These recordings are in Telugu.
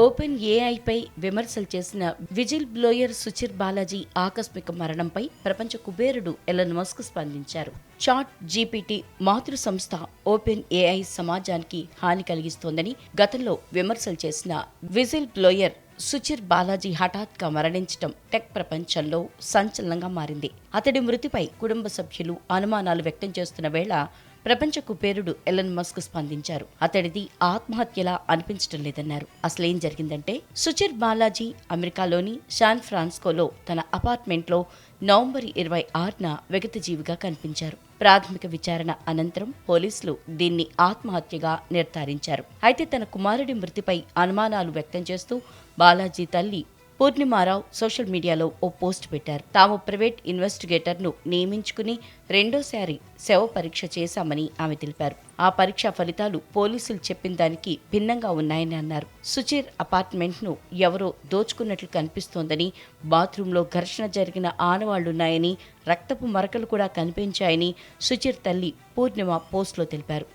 ఓపెన్ ఏఐపై విమర్శలు చేసిన విజిల్ బ్లోయర్ సుచిర్ బాలాజీ ఆకస్మిక మరణంపై ప్రపంచ కుబేరుడు ఎలన్ మస్క్ స్పందించారు. చాట్ జీపీటీ మాతృ సంస్థ ఓపెన్ ఏఐ సమాజానికి హాని కలిగిస్తోందని గతంలో విమర్శలు చేసిన విజిల్ బ్లోయర్ సుచిర్ బాలాజీ హఠాత్గా మరణించడం టెక్ ప్రపంచంలో సంచలనంగా మారింది. అతడి మృతిపై కుటుంబ సభ్యులు అనుమానాలు వ్యక్తం చేస్తున్న వేళ ప్రపంచ కుబేరుడు ఎలన్ మస్క్ స్పందించారు. అతడిది ఆత్మహత్యలా అనిపించడం లేదన్నారు. అసలేం జరిగిందంటే సుచిర్ బాలాజీ అమెరికాలోని శాన్ ఫ్రాన్స్కోలో తన అపార్ట్మెంట్లో నవంబర్ ఇరవై ఆరున జీవిగా కనిపించారు. ప్రాథమిక విచారణ అనంతరం పోలీసులు దీన్ని ఆత్మహత్యగా నిర్ధారించారు. అయితే తన కుమారుడి మృతిపై అనుమానాలు వ్యక్తం చేస్తూ బాలాజీ తల్లి పూర్ణిమారావు సోషల్ మీడియాలో ఓ పోస్ట్ పెట్టారు. తాము ప్రైవేట్ ఇన్వెస్టిగేటర్ను నియమించుకుని రెండోసారి శవ పరీక్ష చేశామని ఆమె తెలిపారు. ఆ పరీక్ష ఫలితాలు పోలీసులు చెప్పిన దానికి భిన్నంగా ఉన్నాయని అన్నారు. సుచిర్ అపార్ట్మెంట్ను ఎవరో దోచుకున్నట్లు కనిపిస్తోందని బాత్రూంలో ఘర్షణ జరిగిన ఆనవాళ్ళున్నాయని రక్తపు మరకలు కూడా కనిపించాయని సుచిర్ తల్లి పూర్ణిమ పోస్ట్లో తెలిపారు.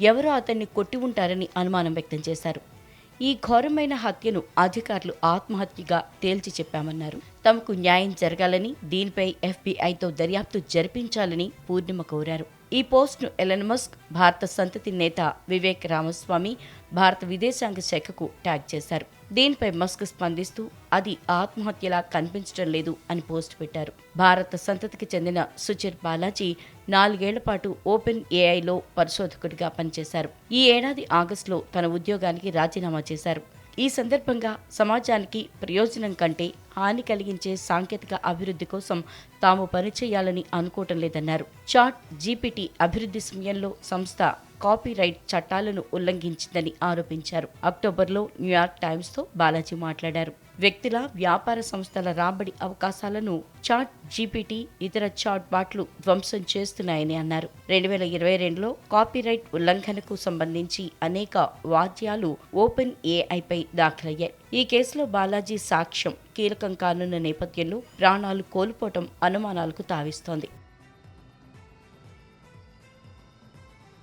ఎవరో అతన్ని కొట్టి ఉంటారని అనుమానం వ్యక్తం చేశారు. ఈ ఘోరమైన హత్యను అధికారులు ఆత్మహత్యగా తేల్చి చెప్పామన్నారు. తమకు న్యాయం జరగాలని దీనిపై ఎఫ్బీఐతో దర్యాప్తు జరిపించాలని పూర్ణిమ కోరారు. ఈ పోస్ట్ను ఎలన్ మస్క్ భారత సంతతి నేత వివేక్ రామస్వామి భారత విదేశాంగ శాఖకు ట్యాగ్ చేశారు. దీనిపై మస్క్ స్పందిస్తూ అది ఆత్మహత్యలా కనిపించడం లేదు అని పోస్ట్ పెట్టారు. భారత సంతతికి చెందిన సుచిర్ బాలాజీ నాలుగేళ్ళ పాటు ఓపెన్ ఏఐలో పరిశోధకుడిగా పనిచేశారు. ఈ ఏడాది ఆగస్టులో తన ఉద్యోగానికి రాజీనామా చేశారు. ఈ సందర్భంగా సమాజానికి ప్రయోజనం కంటే హాని కలిగించే సాంకేతిక అభివృద్ధి కోసం తాము పనిచేయాలని అనుకోవటం లేదన్నారు. చాట్ జీపీటీ అభివృద్ధి సమయంలో సంస్థ కాపీరైట్ చట్టాలను ఉల్లంఘించిందని ఆరోపించారు. అక్టోబర్లో న్యూయార్క్ టైమ్స్తో బాలాజీ మాట్లాడారు. వ్యక్తుల వ్యాపార సంస్థల రాబడి అవకాశాలను చాట్ జీపీటీ ఇతర చాట్ బాట్లు ధ్వంసం చేస్తున్నాయని అన్నారు. రెండు వేల ఇరవై రెండులో కాపీరైట్ ఉల్లంఘనకు సంబంధించి అనేక వాద్యాలు ఓపెన్ ఏఐపై దాఖలయ్యాయి. ఈ కేసులో బాలాజీ సాక్ష్యం కీలకం కానున్న నేపథ్యంలో ప్రాణాలు కోల్పోవటం అనుమానాలకు తావిస్తోంది.